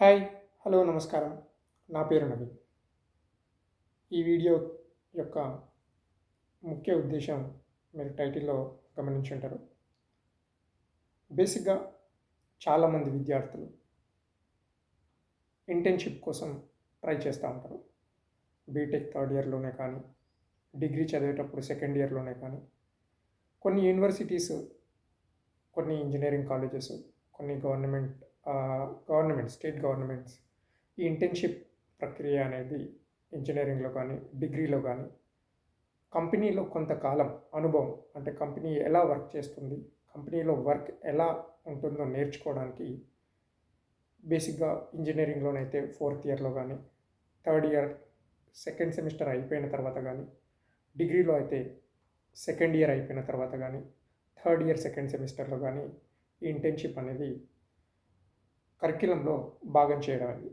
Hi hello నమస్కారం. నా పేరు నవీన్. ఈ వీడియో యొక్క ముఖ్య ఉద్దేశం మీరు టైటిల్లో గమనించుంటారు బేసిక్గా చాలామంది విద్యార్థులు ఇంటర్న్షిప్ కోసం ట్రై చేస్తూ ఉంటారు. బీటెక్ థర్డ్ ఇయర్లోనే కానీ డిగ్రీ చదివేటప్పుడు సెకండ్ ఇయర్లోనే కానీ కొన్ని యూనివర్సిటీస్ కొన్ని ఇంజనీరింగ్ కాలేజెస్ కొన్ని గవర్నమెంట్ గవర్నమెంట్ స్టేట్ గవర్నమెంట్స్ ఈ ఇంటర్న్షిప్ ప్రక్రియ అనేది ఇంజనీరింగ్లో కానీ డిగ్రీలో కానీ కంపెనీలో కొంతకాలం అనుభవం అంటే కంపెనీ ఎలా వర్క్ చేస్తుంది కంపెనీలో వర్క్ ఎలా ఉంటుందో నేర్చుకోవడానికి బేసిక్గా ఇంజనీరింగ్లోనైతే ఫోర్త్ ఇయర్లో కానీ థర్డ్ ఇయర్ సెకండ్ సెమిస్టర్ అయిపోయిన తర్వాత కానీ డిగ్రీలో అయితే సెకండ్ ఇయర్ అయిపోయిన తర్వాత కానీ థర్డ్ ఇయర్ సెకండ్ సెమిస్టర్లో కానీ ఈ ఇంటర్న్షిప్ అనేది కరిక్యులంలో భాగం చేయడం అది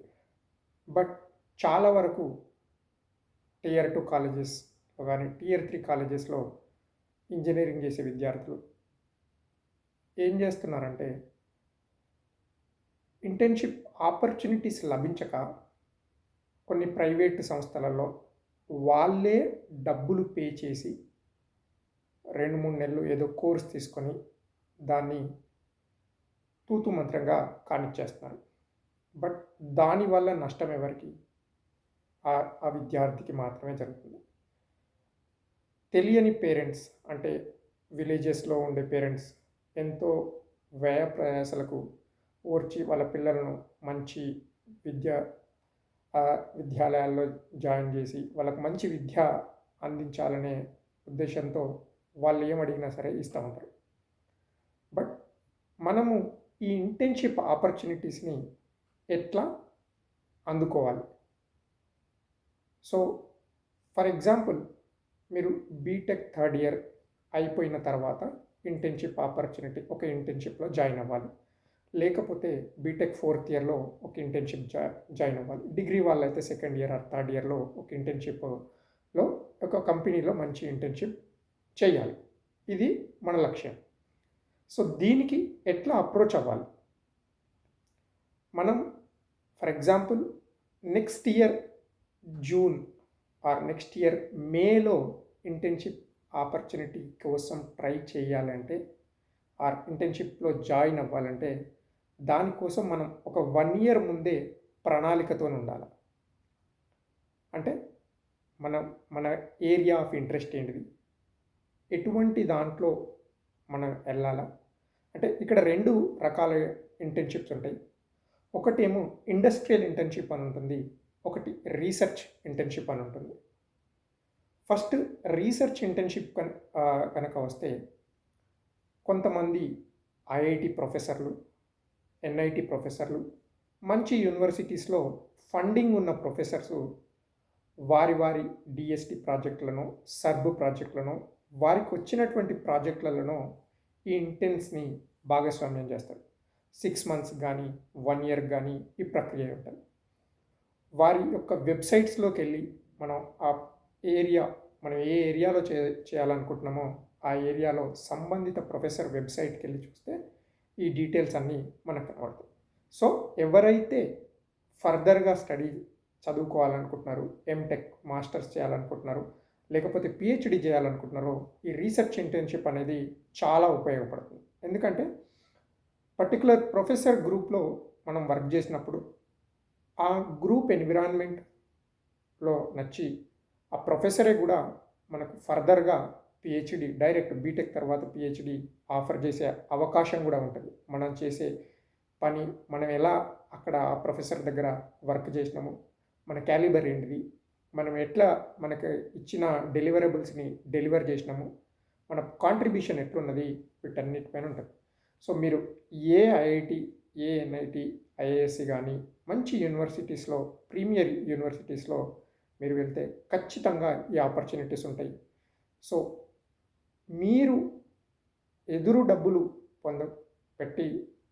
బట్ చాలా వరకు టీఆర్ టూ కాలేజెస్లో కానీ టియర్ త్రీ కాలేజెస్లో ఇంజనీరింగ్ చేసే విద్యార్థులు ఏం చేస్తున్నారంటే ఇంటర్న్షిప్ ఆపర్చునిటీస్ లభించక కొన్ని ప్రైవేట్ సంస్థలలో వాళ్ళే డబ్బులు పే చేసి రెండు మూడు నెలలు ఏదో కోర్స్ తీసుకొని దాన్ని తూతు మంత్రంగా కానిచ్చేస్తున్నారు. బట్ దానివల్ల నష్టం ఎవరికి? ఆ విద్యార్థికి మాత్రమే జరుగుతుంది. తెలియని పేరెంట్స్ అంటే విలేజెస్లో ఉండే పేరెంట్స్ ఎంతో వ్యయ ప్రయాసలకు ఓర్చి వాళ్ళ పిల్లలను మంచి విద్య విద్యాలయాల్లో జాయిన్ చేసి వాళ్ళకు మంచి విద్య అందించాలనే ఉద్దేశంతో వాళ్ళు ఏం అడిగినా సరే ఇస్తూ ఉంటారు. బట్ మనము ఈ ఇంటర్న్షిప్ ఆపర్చునిటీస్ని ఎట్లా అందుకోవాలి? సో ఫర్ ఎగ్జాంపుల్ మీరు బీటెక్ థర్డ్ ఇయర్ అయిపోయిన తర్వాత ఇంటర్న్షిప్ ఆపర్చునిటీ ఒక ఇంటర్న్షిప్లో జాయిన్ అవ్వాలి. లేకపోతే బీటెక్ ఫోర్త్ ఇయర్లో ఒక ఇంటర్న్షిప్ జా జాయిన్ అవ్వాలి. డిగ్రీ వాళ్ళైతే సెకండ్ ఇయర్ ఆర్ థర్డ్ ఇయర్లో ఒక ఇంటర్న్షిప్లో ఒక కంపెనీలో మంచి ఇంటర్న్షిప్ చేయాలి. ఇది మన లక్ష్యం. సో దీనికి ఎట్లా అప్రోచ్ అవ్వాలి? మనం for example next year June or next year మేలో ఇంటర్న్షిప్ ఆపర్చునిటీ కోసం ట్రై చేయాలంటే ఆర్ ఇంటర్న్షిప్లో జాయిన్ అవ్వాలంటే దానికోసం మనం ఒక వన్ ఇయర్ ముందే ప్రణాళికతో ఉండాలి. అంటే మన మన ఏరియా ఆఫ్ ఇంట్రెస్ట్ ఏంటిది? ఎటువంటి దాంట్లో మనం వెళ్ళాలా? అంటే ఇక్కడ రెండు రకాల ఇంటర్న్షిప్స్ ఉంటాయి. ఒకటేమో ఇండస్ట్రియల్ ఇంటర్న్షిప్ అని ఉంటుంది. ఒకటి రీసెర్చ్ ఇంటర్న్షిప్ అని ఉంటుంది. ఫస్ట్ రీసెర్చ్ ఇంటర్న్షిప్ కనుక వస్తే కొంతమంది ఐఐటి ప్రొఫెసర్లు ఎన్ఐటి ప్రొఫెసర్లు మంచి యూనివర్సిటీస్లో ఫండింగ్ ఉన్న ప్రొఫెసర్స్ వారి వారి డిఎస్టి ప్రాజెక్టులను సర్బ్ ప్రాజెక్టులను వారికి వచ్చినటువంటి ప్రాజెక్టులను ఈ ఇంటెన్స్ని భాగస్వామ్యం చేస్తారు సిక్స్ మంత్స్ కానీ వన్ ఇయర్ కానీ ఈ ప్రక్రియ ఉంటుంది. వారి యొక్క వెబ్సైట్స్లోకి వెళ్ళి మనం ఆ ఏరియా మనం ఏ ఏరియాలో చే చేయాలనుకుంటున్నామో ఆ ఏరియాలో సంబంధిత ప్రొఫెసర్ వెబ్సైట్కి వెళ్ళి చూస్తే ఈ డీటెయిల్స్ అన్నీ మనకు కనబడతాయి. సో ఎవరైతే ఫర్దర్గా స్టడీ చదువుకోవాలనుకుంటున్నారు ఎంటెక్ మాస్టర్స్ చేయాలనుకుంటున్నారు లేకపోతే పిహెచ్డి చేయాలనుకుంటున్నారో ఈ రీసెర్చ్ ఇంటర్న్షిప్ అనేది చాలా ఉపయోగపడుతుంది. ఎందుకంటే పర్టికులర్ ప్రొఫెసర్ గ్రూప్లో మనం వర్క్ చేసినప్పుడు ఆ గ్రూప్ ఎన్విరాన్మెంట్లో నచ్చి ఆ ప్రొఫెసరే కూడా మనకు ఫర్దర్గా పిహెచ్డి డైరెక్ట్ బీటెక్ తర్వాత పిహెచ్డి ఆఫర్ చేసే అవకాశం కూడా ఉంటుంది. మనం చేసే పని మనం ఎలా అక్కడ ఆ ప్రొఫెసర్ దగ్గర వర్క్ చేసినాము మన క్యాలిబర్ ఏంటిది మనం ఎట్లా మనకు ఇచ్చిన డెలివరబుల్స్ని డెలివర్ చేసినాము మన కాంట్రిబ్యూషన్ ఎట్లున్నది వీటన్నిటిపైన ఉంటుంది. సో మీరు a IIT a NIT IASC కానీ మంచి యూనివర్సిటీస్లో ప్రీమియర్ యూనివర్సిటీస్లో మీరు వెళ్తే ఖచ్చితంగా ఈ ఆపర్చునిటీస్ ఉంటాయి. సో మీరు ఎదురు డబ్బులు పొంద పెట్టి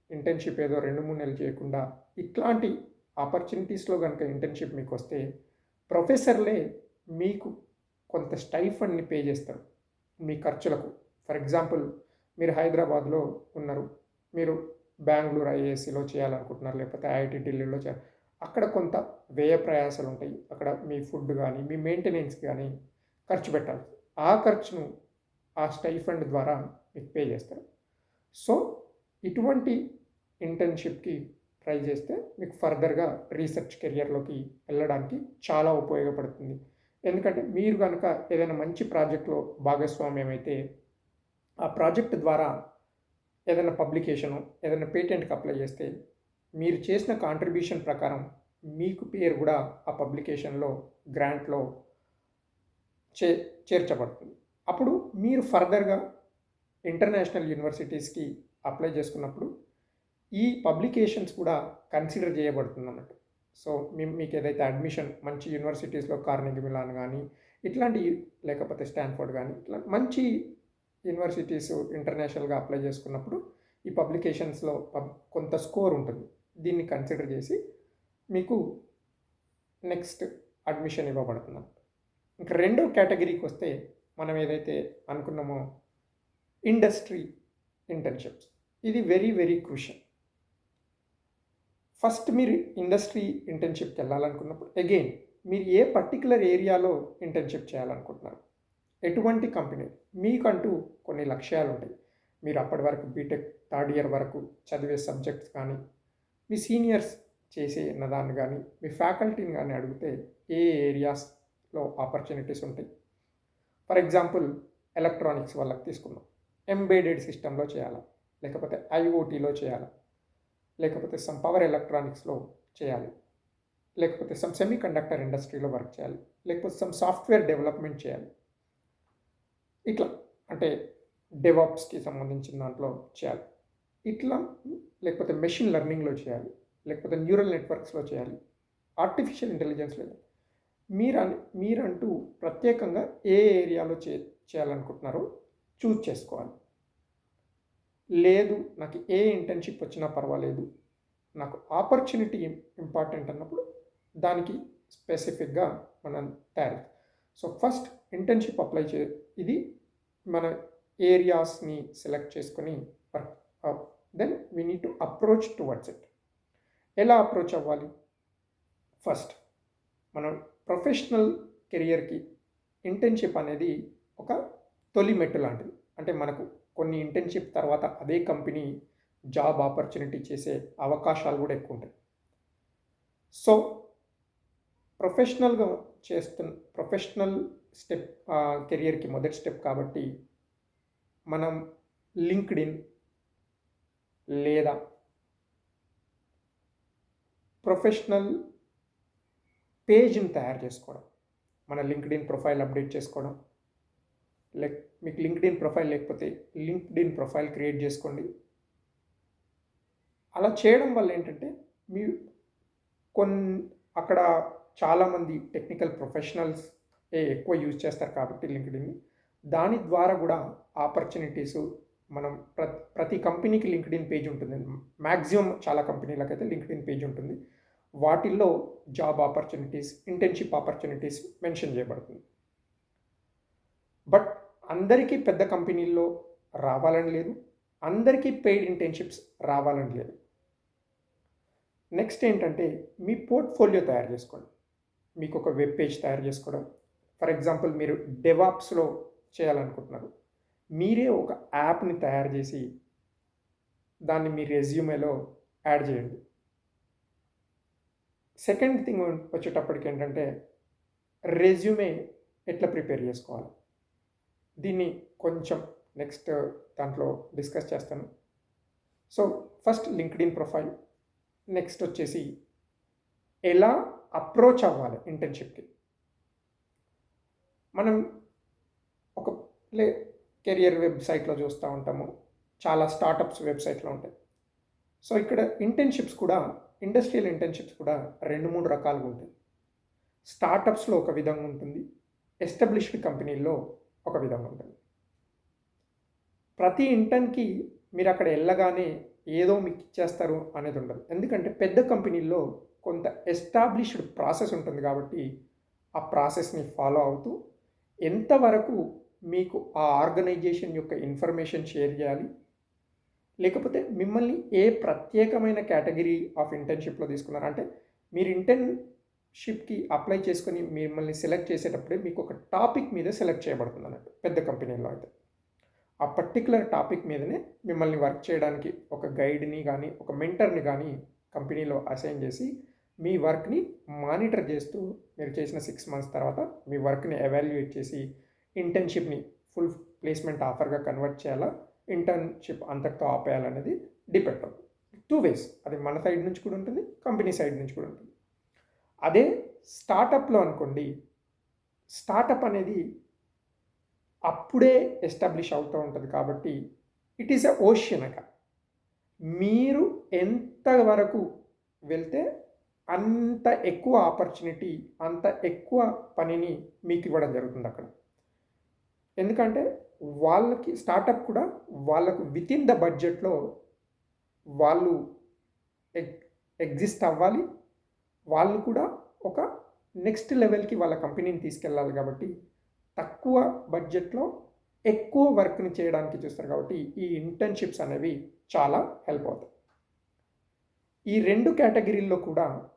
ఇంటర్న్షిప్ ఏదో రెండు మూడు నెలలు చేయకుండా ఇట్లాంటి ఆపర్చునిటీస్లో కనుక ఇంటర్న్షిప్ మీకు వస్తే ప్రొఫెసర్లే మీకు కొంత స్టైఫండ్ని పే చేస్తారు. మీ ఖర్చులకు. ఫర్ ఎగ్జాంపుల్ మీరు హైదరాబాద్లో ఉన్నారు. మీరు బెంగళూరు ఐఏసీలో చేయాలనుకుంటున్నారు లేకపోతే ఐఐటి ఢిల్లీలో చేయాలి అక్కడ కొంత వ్యయ ప్రయాసాలు ఉంటాయి అక్కడ మీ ఫుడ్ కానీ మీ మెయింటెనెన్స్ కానీ ఖర్చు పెట్టాలి. ఆ ఖర్చును ఆ స్టైఫండ్ ద్వారా మీకు పే చేస్తారు. సో ఇటువంటి ఇంటర్న్షిప్కి ట్రై చేస్తే మీకు ఫర్దర్గా రీసెర్చ్ కెరియర్లోకి వెళ్ళడానికి చాలా ఉపయోగపడుతుంది. ఎందుకంటే మీరు కనుక ఏదైనా మంచి ప్రాజెక్ట్లో భాగస్వామ్యం అయితే ఆ ప్రాజెక్ట్ ద్వారా ఏదైనా పబ్లికేషను ఏదైనా పేటెంట్కి అప్లై చేస్తే మీరు చేసిన కాంట్రిబ్యూషన్ ప్రకారం మీకు పేరు కూడా ఆ పబ్లికేషన్లో గ్రాంట్లో చే చేర్చబడుతుంది. అప్పుడు మీరు ఫర్దర్గా ఇంటర్నేషనల్ యూనివర్సిటీస్కి అప్లై చేసుకున్నప్పుడు ఈ పబ్లికేషన్స్ కూడా కన్సిడర్ చేయబడుతుంది అన్నట్టు సో మేము మీకు ఏదైతే అడ్మిషన్ మంచి యూనివర్సిటీస్లో కార్నెగి మిలాన్ కానీ ఇట్లాంటి లేకపోతే స్టాన్ఫోర్డ్ కానీ ఇట్లా మంచి యూనివర్సిటీస్ ఇంటర్నేషనల్గా అప్లై చేసుకున్నప్పుడు ఈ పబ్లికేషన్స్లో కొంత స్కోర్ ఉంటుంది. దీన్ని కన్సిడర్ చేసి మీకు నెక్స్ట్ అడ్మిషన్ ఇవ్వబడుతుంది ఇంకా రెండో కేటగిరీకి వస్తే మనం ఏదైతే అనుకున్నామో ఇండస్ట్రీ ఇంటర్న్షిప్స్. ఇది వెరీ వెరీ క్రూషియల్. ఫస్ట్ మీరు ఇండస్ట్రీ ఇంటర్న్షిప్కి వెళ్ళాలనుకున్నప్పుడు అగైన్ మీరు ఏ పర్టికులర్ ఏరియాలో ఇంటర్న్షిప్ చేయాలనుకుంటున్నారు? ఎటువంటి కంపెనీ? మీకంటూ కొన్ని లక్ష్యాలు ఉంటాయి. మీరు అప్పటి వరకు బీటెక్ థర్డ్ ఇయర్ వరకు చదివే సబ్జెక్ట్స్ కానీ మీ సీనియర్స్ చేసే దాన్ని కానీ మీ ఫ్యాకల్టీని కానీ అడిగితే ఏ ఏరియాస్లో ఆపర్చునిటీస్ ఉంటాయి? ఫర్ ఎగ్జాంపుల్ ఎలక్ట్రానిక్స్ వాళ్ళకి తీసుకుందాం. ఎంబేడెడ్ సిస్టంలో చేయాలా? లేకపోతే ఐఓటీలో చేయాలా? లేకపోతే సమ్ పవర్ ఎలక్ట్రానిక్స్లో చేయాలి. లేకపోతే సమ్ సెమీ కండక్టర్ ఇండస్ట్రీలో వర్క్ చేయాలి. లేకపోతే సమ్ సాఫ్ట్వేర్ డెవలప్మెంట్ చేయాలి. ఇట్లా అంటే డెవాప్స్కి సంబంధించిన దాంట్లో చేయాలి. ఇట్లా లేకపోతే మెషిన్ లెర్నింగ్లో చేయాలి. లేకపోతే న్యూరల్ నెట్వర్క్స్లో చేయాలి. ఆర్టిఫిషియల్ ఇంటెలిజెన్స్లో మీరు మీరంటూ ప్రత్యేకంగా ఏ ఏరియాలో చే చేయాలనుకుంటున్నారో చూజ్ చేసుకోవాలి. లేదు నాకు ఏ ఇంటర్న్షిప్ వచ్చినా పర్వాలేదు. నాకు ఆపర్చునిటీ ఇంపార్టెంట్ అన్నప్పుడు దానికి స్పెసిఫిక్గా మనం తయారు సో ఫస్ట్ ఇంటర్న్షిప్ అప్లై చే ఇది మన ఏరియాస్ని సెలెక్ట్ చేసుకొని then we need to approach towards it ఎలా అప్రోచ్ అవ్వాలి? ఫస్ట్ మనం ప్రొఫెషనల్ కెరియర్కి ఇంటర్న్షిప్ అనేది ఒక తొలి మెట్టు లాంటిది. అంటే మనకు కొన్ని ఇంటర్న్షిప్ తర్వాత అదే కంపెనీ జాబ్ ఆపర్చునిటీ చేసే అవకాశాలు కూడా ఎక్కువ ఉంటాయి. సో ప్రొఫెషనల్గా చేస్తున్న ప్రొఫెషనల్ స్టెప్ కెరియర్కి మొదటి స్టెప్ కాబట్టి మనం లింక్డ్ ఇన్ లేదా ప్రొఫెషనల్ పేజ్ని తయారు చేసుకోవడం మన లింక్డ్ ఇన్ ప్రొఫైల్ అప్డేట్ చేసుకోవడం లైక్ మీకు లింక్డ్ ఇన్ ప్రొఫైల్ లేకపోతే లింక్డ్ ఇన్ ప్రొఫైల్ క్రియేట్ చేసుకోండి. అలా చేయడం వల్ల ఏంటంటే మీ కొన్ని అక్కడ చాలామంది టెక్నికల్ ప్రొఫెషనల్స్ ఎక్కువ యూజ్ చేస్తారు కాబట్టి లింక్డ్ ఇన్ దాని ద్వారా కూడా ఆపర్చునిటీస్ మనం ప్రతి ప్రతి కంపెనీకి లింక్డ్ ఇన్ పేజ్ ఉంటుంది. మ్యాక్సిమం చాలా కంపెనీలకైతే లింక్డ్ ఇన్ పేజ్ ఉంటుంది. వాటిల్లో job opportunities internship opportunities mention చేయబడుతుంది. బట్ అందరికీ పెద్ద కంపెనీల్లో రావాలని లేదు. అందరికీ పెయిడ్ ఇంటర్న్షిప్స్ రావాలని లేదు. నెక్స్ట్ ఏంటంటే మీ పోర్ట్ఫోలియో తయారు చేసుకోండి. మీకు ఒక వెబ్ పేజ్ తయారు చేసుకోవడం. ఫర్ ఎగ్జాంపుల్ మీరు డెవాప్స్లో చేయాలనుకుంటున్నారు. మీరే ఒక యాప్ని తయారు చేసి దాన్ని మీ రెజ్యూమేలో యాడ్ చేయండి. సెకండ్ థింగ్ వచ్చేటప్పటికి ఏంటంటే రెజ్యూమే ఎట్లా ప్రిపేర్ చేసుకోవాలి? దీన్ని కొంచెం నెక్స్ట్ uh, దాంట్లో డిస్కస్ చేస్తాను. So first LinkedIn profile next వచ్చేసి ఎలా అప్రోచ్ అవ్వాలి ఇంటర్న్షిప్కి మనం ఒక లే కెరియర్ వెబ్సైట్లో చూస్తూ ఉంటాము. చాలా స్టార్టప్స్ వెబ్సైట్లో ఉంటాయి. సో ఇక్కడ ఇంటర్న్షిప్స్ కూడా ఇండస్ట్రియల్ ఇంటర్న్షిప్స్ కూడా రెండు మూడు రకాలుగా ఉంటాయి. స్టార్టప్స్లో ఒక విధంగా ఉంటుంది. ఎస్టాబ్లిష్డ్ కంపెనీల్లో ఒక విధంగా ఉంటుంది. ప్రతి ఇంటర్న్కి మీరు అక్కడ వెళ్ళగానే ఏదో మీకు ఇచ్చేస్తారు అనేది ఉండదు. ఎందుకంటే పెద్ద కంపెనీల్లో కొంత ఎస్టాబ్లిష్డ్ ప్రాసెస్ ఉంటుంది కాబట్టి ఆ ప్రాసెస్ని ఫాలో అవుతూ ఎంతవరకు మీకు ఆ ఆర్గనైజేషన్ యొక్క ఇన్ఫర్మేషన్ షేర్ చేయాలి లేకపోతే మిమ్మల్ని ఏ ప్రత్యేకమైన కేటగిరీ ఆఫ్ ఇంటర్న్షిప్లో తీసుకున్నారు. అంటే మీరు షిప్కి అప్లై చేసుకొని మిమ్మల్ని సెలెక్ట్ చేసేటప్పుడే మీకు ఒక టాపిక్ మీద సెలెక్ట్ చేయబడుతుంది అన్నట్టు పెద్ద కంపెనీలో అయితే. ఆ పర్టికులర్ టాపిక్ మీదనే మిమ్మల్ని వర్క్ చేయడానికి ఒక గైడ్ని కానీ ఒక మెంటర్ని కానీ కంపెనీలో అసైన్ చేసి మీ వర్క్ని మానిటర్ చేస్తూ మీరు చేసిన సిక్స్ మంత్స్ తర్వాత మీ వర్క్ని ఎవాల్యుయేట్ చేసి ఇంటర్న్షిప్ని ఫుల్ ప్లేస్మెంట్ ఆఫర్గా కన్వర్ట్ చేయాలా ఇంటర్న్షిప్ అంతటితో ఆపేయాలనేది డిపెండ్ అవుతుంది. Two ways. అది మన సైడ్ నుంచి కూడా ఉంటుంది కంపెనీ సైడ్ నుంచి కూడా ఉంటుంది. అదే స్టార్టప్లో అనుకోండి స్టార్టప్ అనేది అప్పుడే ఎస్టాబ్లిష్ అవుతూ ఉంటుంది కాబట్టి ఇట్ ఈస్ ఎ ఓషియనక మీరు మీరు ఎంతవరకు వెళ్తే అంత ఎక్కువ ఆపర్చునిటీ అంత ఎక్కువ పనిని మీకు ఇవ్వడం జరుగుతుంది అక్కడ. ఎందుకంటే వాళ్ళకి స్టార్టప్ కూడా వాళ్ళకు విత్ ఇన్ ద బడ్జెట్లో వాళ్ళు ఎగ్ ఎగ్జిస్ట్ అవ్వాలి వాళ్ళు కూడా ఒక నెక్స్ట్ లెవెల్కి వాళ్ళ కంపెనీని తీసుకెళ్ళాలి కాబట్టి తక్కువ బడ్జెట్లో ఎక్కువ వర్క్ని చేయడానికి చూస్తారు కాబట్టి ఈ ఇంటర్న్షిప్స్ అనేవి చాలా హెల్ప్ అవుతాయి. ఈ రెండు కేటగిరీల్లో కూడా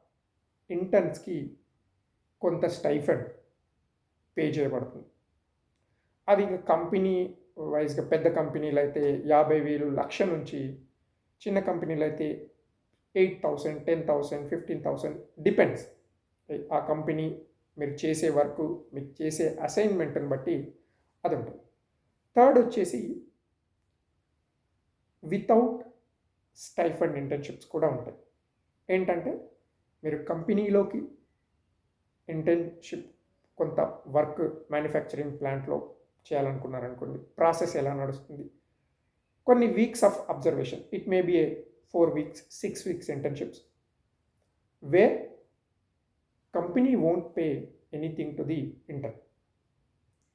ఇంటర్న్స్కి కొంత స్టైఫండ్ పే చేయబడుతుంది. అది ఇంకా కంపెనీ వైజ్గా పెద్ద కంపెనీలు అయితే యాభై వేలు లక్ష నుంచి చిన్న కంపెనీలు అయితే eight thousand ten thousand fifteen thousand depends. ఆ కంపెనీ మీరు చేసే వర్క్ మీకు చేసే అసైన్మెంట్ని బట్టి అది ఉంటుంది థర్డ్ వచ్చేసి వితౌట్ స్టైఫండ్ ఇంటర్న్షిప్స్ కూడా ఉంటాయి. ఏంటంటే మీరు కంపెనీలోకి ఇంటర్న్షిప్ కొంత వర్క్ మ్యానుఫ్యాక్చరింగ్ ప్లాంట్లో చేయాలనుకున్నారనుకోండి ప్రాసెస్ ఎలా నడుస్తుంది? కొన్ని weeks of observation. It may be a four weeks six weeks internships way company won't pay anything to the intern.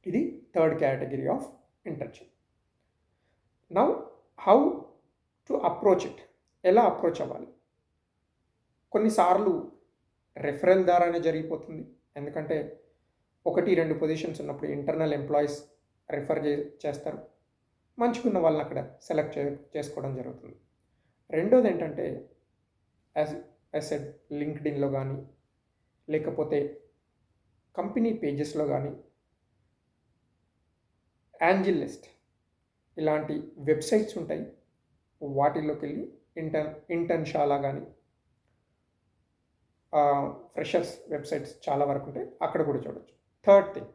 ఇది third category of internship. Now how to approach it. ఎలా approach అవ్వాలి? కొన్నిసార్లు referral ద్వారానే జరిగిపోతుంది. ఎందుకంటే ఒకటి రెండు positions ఉన్నప్పుడు ఇంటర్నల్ ఎంప్లాయీస్ రిఫర్ చే చేస్తారు. మంచుకున్న వాళ్ళని అక్కడ సెలెక్ట్ చే చేసుకోవడం జరుగుతుంది. రెండోది ఏంటంటే యాజ్ యాసెడ్ లింక్డ్ఇన్లో కానీ లేకపోతే కంపెనీ పేజెస్లో కానీ యాంజిల్ లిస్ట్ ఇలాంటి వెబ్సైట్స్ ఉంటాయి. వాటిల్లోకి వెళ్ళి ఇంటర్న్ ఇంటర్న్షాలా కానీ ఫ్రెషర్స్ వెబ్సైట్స్ చాలా వరకు ఉంటాయి. అక్కడ కూడా చూడొచ్చు. థర్డ్ థింగ్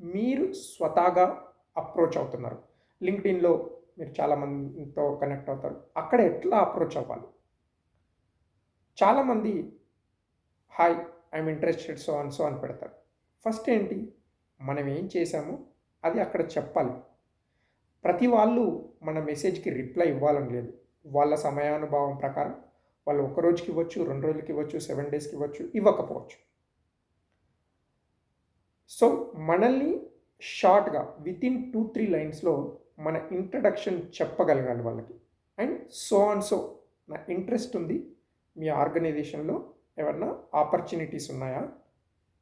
మీరు స్వతహాగా అప్రోచ్ అవుతున్నారు. లింక్డ్ఇన్లో మీరు చాలామందితో కనెక్ట్ అవుతారు. అక్కడ ఎట్లా అప్రోచ్ అవ్వాలి? చాలామంది హాయ్ ఐఎమ్ ఇంట్రెస్టెడ్ సో అని సో అని పెడతారు. ఫస్ట్ ఏంటి? మనం ఏం చేసామో అది అక్కడ చెప్పాలి. ప్రతి వాళ్ళు మన మెసేజ్కి రిప్లై ఇవ్వాలని లేదు. వాళ్ళ సమయానుభావం ప్రకారం వాళ్ళు ఒక రోజుకి ఇవ్వచ్చు రెండు రోజులకి ఇవ్వచ్చు సెవెన్ డేస్కి ఇవ్వచ్చు ఇవ్వకపోవచ్చు. సో మనల్ని షార్ట్గా విత్ ఇన్ టూ త్రీ లైన్స్లో మన ఇంట్రడక్షన్ చెప్పగలగాలి వాళ్ళకి. అండ్ సో అండ్ సో నా ఇంట్రెస్ట్ ఉంది. మీ ఆర్గనైజేషన్లో ఏమన్నా ఆపర్చునిటీస్ ఉన్నాయా?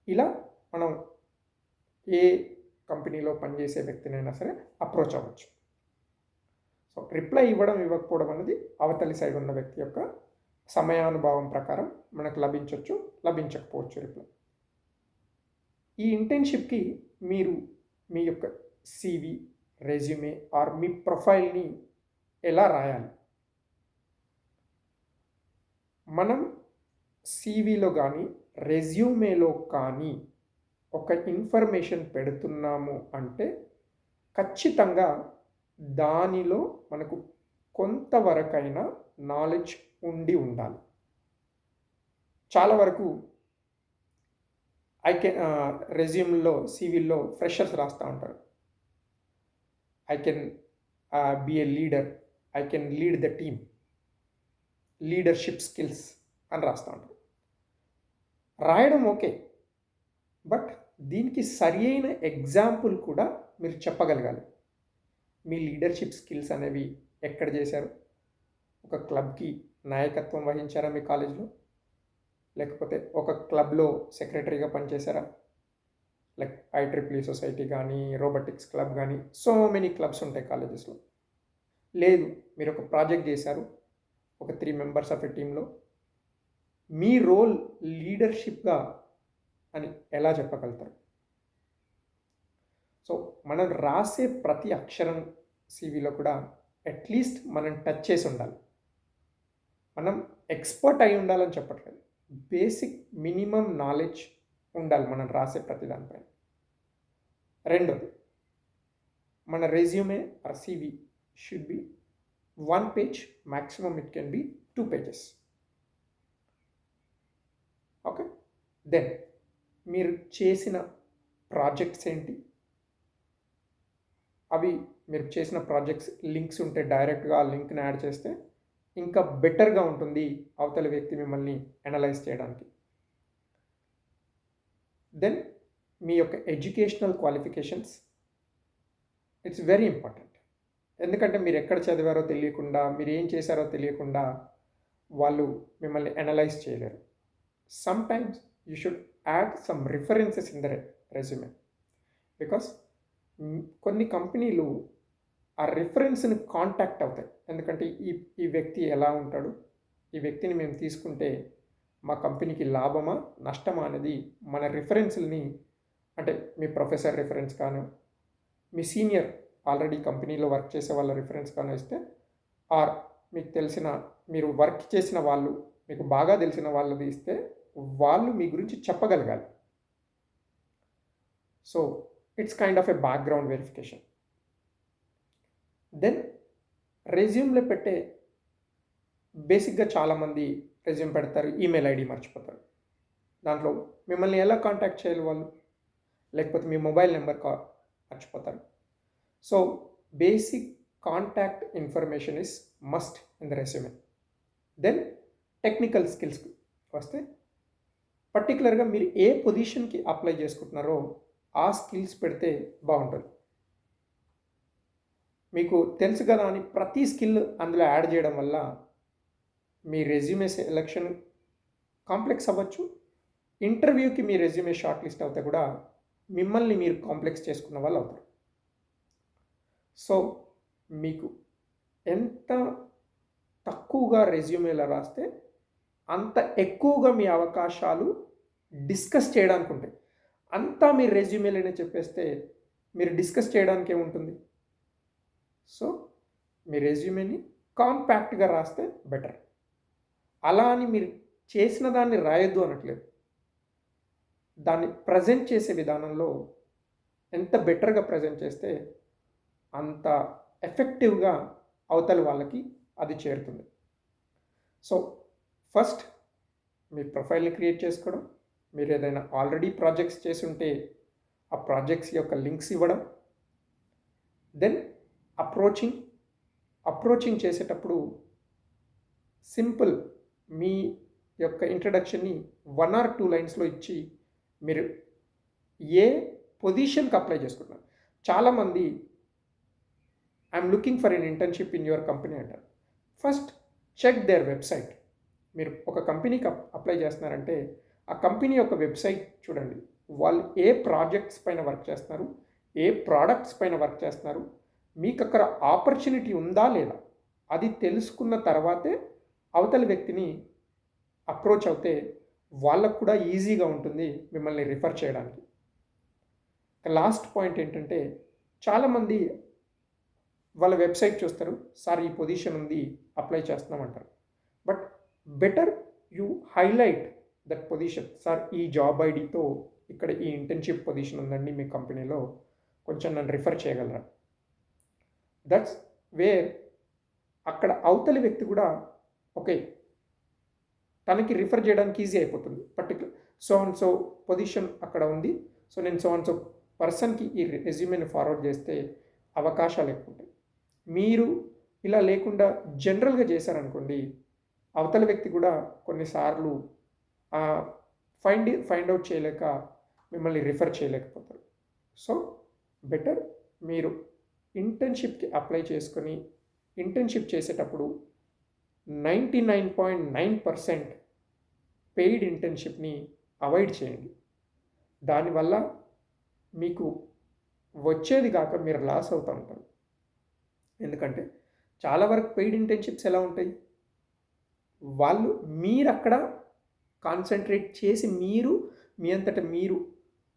ఇలా మనం ఏ కంపెనీలో పనిచేసే వ్యక్తినైనా సరే అప్రోచ్ అవ్వచ్చు. సో రిప్లై ఇవ్వడం ఇవ్వకపోవడం అనేది అవతలి సైడ్ ఉన్న వ్యక్తి యొక్క సమయానుభావం ప్రకారం మనకు లభించవచ్చు లభించకపోవచ్చు రిప్లై ఈ ఇంటర్న్షిప్కి మీరు మీ యొక్క సివి రెజ్యూమే ఆర్ మీ ప్రొఫైల్ని ఎలా రాయాలి? మనం సివిలో కానీ రెజ్యూమేలో కానీ ఒక ఇన్ఫర్మేషన్ పెడుతున్నాము అంటే ఖచ్చితంగా దానిలో మనకు కొంతవరకైనా నాలెడ్జ్ ఉండి ఉండాలి. చాలా వరకు ఐ కెన్ రెజ్యూమ్లో సివిల్లో ఫ్రెషర్స్ రాస్తూ ఉంటారు. I can be a leader I can lead the team leadership skills అని రాస్తూ ఉంటారు. రాయడం ఓకే బట్ దీనికి సరి అయిన ఎగ్జాంపుల్ కూడా మీరు చెప్పగలగాలి. మీ లీడర్షిప్ స్కిల్స్ అనేవి ఎక్కడ చేశారు? ఒక క్లబ్కి నాయకత్వం వహించారా మీ కాలేజ్లో లేకపోతే ఒక క్లబ్లో సెక్రటరీగా పనిచేశారా? లైక్ ఐట్రిప్లీ సొసైటీ కానీ రోబోటిక్స్ క్లబ్ కానీ సో మెనీ క్లబ్స్ ఉంటాయి కాలేజెస్లో లేదు మీరు ఒక ప్రాజెక్ట్ చేశారు ఒక త్రీ మెంబర్స్ ఆఫ్ ఎ టీంలో మీ రోల్ లీడర్షిప్గా అని ఎలా చెప్పగలుగుతారు? సో మనం రాసే ప్రతి అక్షరం సివిలో కూడా అట్లీస్ట్ మనం టచ్ చేసి ఉండాలి. మనం ఎక్స్పర్ట్ అయి ఉండాలని చెప్పట్లేదు. బేసిక్ మినిమం నాలెడ్జ్ ఉండాలి మనం రాసే ప్రతి దానిపైన. రెండోది మన resume or CV should be one page maximum it can be two pages okay then మీరు చేసిన ప్రాజెక్ట్స్ ఏంటి? అవి మీరు చేసిన ప్రాజెక్ట్స్ లింక్స్ ఉంటే డైరెక్ట్గా ఆ లింక్ని యాడ్ చేస్తే ఇంకా బెటర్గా ఉంటుంది అవతల వ్యక్తి మిమ్మల్ని అనలైజ్ చేయడానికి. దెన్ మీ యొక్క educational qualifications it's very important ఎందుకంటే మీరు ఎక్కడ చదివారో తెలియకుండా మీరు ఏం చేశారో తెలియకుండా వాళ్ళు మిమ్మల్ని అనలైజ్ చేయలేరు. Sometimes you should add some references in the resume because కొన్ని కంపెనీలు ఆ రిఫరెన్స్ని కాంటాక్ట్ అవుతాయి. ఎందుకంటే ఈ ఈ వ్యక్తి ఎలా ఉంటాడు? ఈ వ్యక్తిని మేము తీసుకుంటే మా కంపెనీకి లాభమా నష్టమా అనేది మన రిఫరెన్స్ని అంటే మీ ప్రొఫెసర్ రిఫరెన్స్ కాను మీ సీనియర్ ఆల్రెడీ కంపెనీలో వర్క్ చేసే వాళ్ళ రిఫరెన్స్ కానీ ఇస్తే ఆర్ మీకు తెలిసిన మీరు వర్క్ చేసిన వాళ్ళు మీకు బాగా తెలిసిన వాళ్ళది ఇస్తే వాళ్ళు మీ గురించి చెప్పగలగాలి. So it's kind of a background verification then రెజ్యూమ్లో పెట్టే బేసిక్గా చాలామంది రెజ్యూమ్ పెడతారు ఈమెయిల్ ఐడి మర్చిపోతారు. దాంట్లో మిమ్మల్ని ఎలా కాంటాక్ట్ చేయాలి వాళ్ళు? లేకపోతే మీ మొబైల్ నెంబర్ కా మర్చిపోతారు. So basic contact information is must in the resume then technical skills వస్తే పర్టికులర్గా మీరు ఏ పొజిషన్కి అప్లై చేసుకుంటున్నారో ఆ స్కిల్స్ పెడితే బాగుంటుంది. మీకు తెలుసు కదా అని ప్రతి స్కిల్ అందులో యాడ్ చేయడం వల్ల మీ రెజ్యూమే సెలక్షన్ కాంప్లెక్స్ అవ్వచ్చు. ఇంటర్వ్యూకి మీ రెజ్యూమే షార్ట్ లిస్ట్ అవుతే కూడా మిమ్మల్ని మీరు కాంప్లెక్స్ చేసుకున్న వాళ్ళు అవుతారు. సో మీకు ఎంత తక్కువగా రెజ్యూమేలో రాస్తే అంత ఎక్కువగా మీ అవకాశాలు డిస్కస్ చేయడానికి ఉంటాయి. అంతా మీరు రెజ్యూమేలోనే చెప్పేస్తే మీరు డిస్కస్ చేయడానికి ఏముంటుంది? సో మీ రెజ్యూమేని కాంపాక్ట్గా రాస్తే బెటర్ అలా అని మీరు చేసిన దాన్ని రాయొద్దు అనట్లేదు. దాన్ని ప్రజెంట్ చేసే విధానంలో ఎంత బెటర్గా ప్రజెంట్ చేస్తే అంత ఎఫెక్టివ్గా అవతల వాళ్ళకి అది చేరుతుంది. సో ఫస్ట్ మీ ప్రొఫైల్ని క్రియేట్ చేసుకోవడం మీరు ఏదైనా ఆల్రెడీ ప్రాజెక్ట్స్ చేసి ఉంటే ఆ ప్రాజెక్ట్స్ యొక్క లింక్స్ ఇవ్వడం దెన్ అప్రోచింగ్ అప్రోచింగ్ చేసేటప్పుడు సింపుల్ మీ యొక్క ఇంట్రడక్షన్ని వన్ ఆర్ టూ లైన్స్లో ఇచ్చి మీరు ఏ పొజిషన్కి అప్లై చేసుకుంటున్నారు. చాలామంది I'm looking for an internship in your company అంటారు. ఫస్ట్ చెక్ దేర్ వెబ్సైట్ మీరు ఒక కంపెనీకి అప్లై చేస్తున్నారంటే ఆ కంపెనీ యొక్క వెబ్సైట్ చూడండి. వాళ్ళు ఏ ప్రాజెక్ట్స్ పైన వర్క్ చేస్తున్నారు? ఏ ప్రోడక్ట్స్ పైన వర్క్ చేస్తున్నారు? మీకు అక్కడ ఆపర్చునిటీ ఉందా లేదా? అది తెలుసుకున్న తర్వాతే అవతల వ్యక్తిని అప్రోచ్ అవుతే వాళ్ళకు కూడా ఈజీగా ఉంటుంది మిమ్మల్ని రిఫర్ చేయడానికి. లాస్ట్ పాయింట్ ఏంటంటే చాలామంది వాళ్ళ వెబ్సైట్ చూస్తారు సార్ ఈ పొజిషన్ ఉంది apply చేస్తున్నామంటారు but better you highlight that position. Sir ఈ జాబ్ ఐడితో ఇక్కడ ఈ ఇంటర్న్షిప్ పొజిషన్ ఉందండి మీ కంపెనీలో కొంచెం నన్ను రిఫర్ చేయగలరా? దట్స్ వేర్ అక్కడ అవతలి వ్యక్తి కూడా ఓకే. తనకి రిఫర్ చేయడానికి ఈజీ అయిపోతుంది. Particular so and so position అక్కడ ఉంది. సో నేను సో అండ్ సో పర్సన్కి ఈ రెజ్యూమేని ఫార్వర్డ్ చేస్తే అవకాశాలు ఎక్కువ ఉంటాయి. మీరు ఇలా లేకుండా జనరల్గా చేశారనుకోండి అవతల వ్యక్తి కూడా కొన్నిసార్లు ఫైండ్ ఫైండ్ అవుట్ చేయలేక మిమ్మల్ని రిఫర్ చేయలేకపోతారు. సో బెటర్ మీరు ఇంటర్న్షిప్కి అప్లై చేసుకొని ఇంటర్న్షిప్ చేసేటప్పుడు ninety nine point nine percent paid ఇంటర్న్షిప్ని avoid చేయండి. దానివల్ల మీకు వచ్చేది కాక మీరు లాస్ అవుతూ ఉంటారు. ఎందుకంటే చాలా వరకు పెయిడ్ ఇంటర్న్షిప్స్ ఎలా ఉంటాయి? వాళ్ళు మీరు అక్కడ కాన్సన్ట్రేట్ చేసి మీరు మీ అంతట మీరు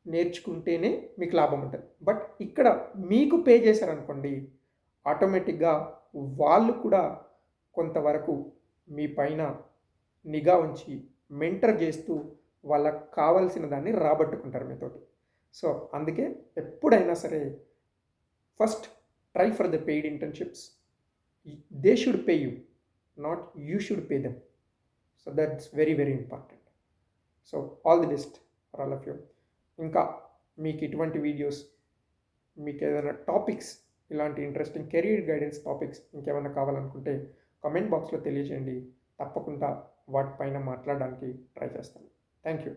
నేర్చుకుంటేనే మీకు లాభం ఉంటుంది. బట్ ఇక్కడ మీకు పే చేశారనుకోండి ఆటోమేటిక్గా వాళ్ళు కూడా కొంతవరకు మీ పైన నిఘా ఉంచి మెంటర్ చేస్తూ వాళ్ళకు కావాల్సిన దాన్ని రాబట్టుకుంటారు మీతోటి. సో అందుకే ఎప్పుడైనా సరే first try for the paid internships. They should pay you not you should pay them. So that's very very important. So all the best for all of you. ఇంకా మీకు ఇటువంటి వీడియోస్ మీకు ఏదైనా టాపిక్స్ ఇలాంటి interesting career guidance topics ఇంకేమైనా కావాలనుకుంటే comment బాక్స్లో తెలియజేయండి. తప్పకుండా వాటిపైన మాట్లాడడానికి ట్రై చేస్తాను. Thank you.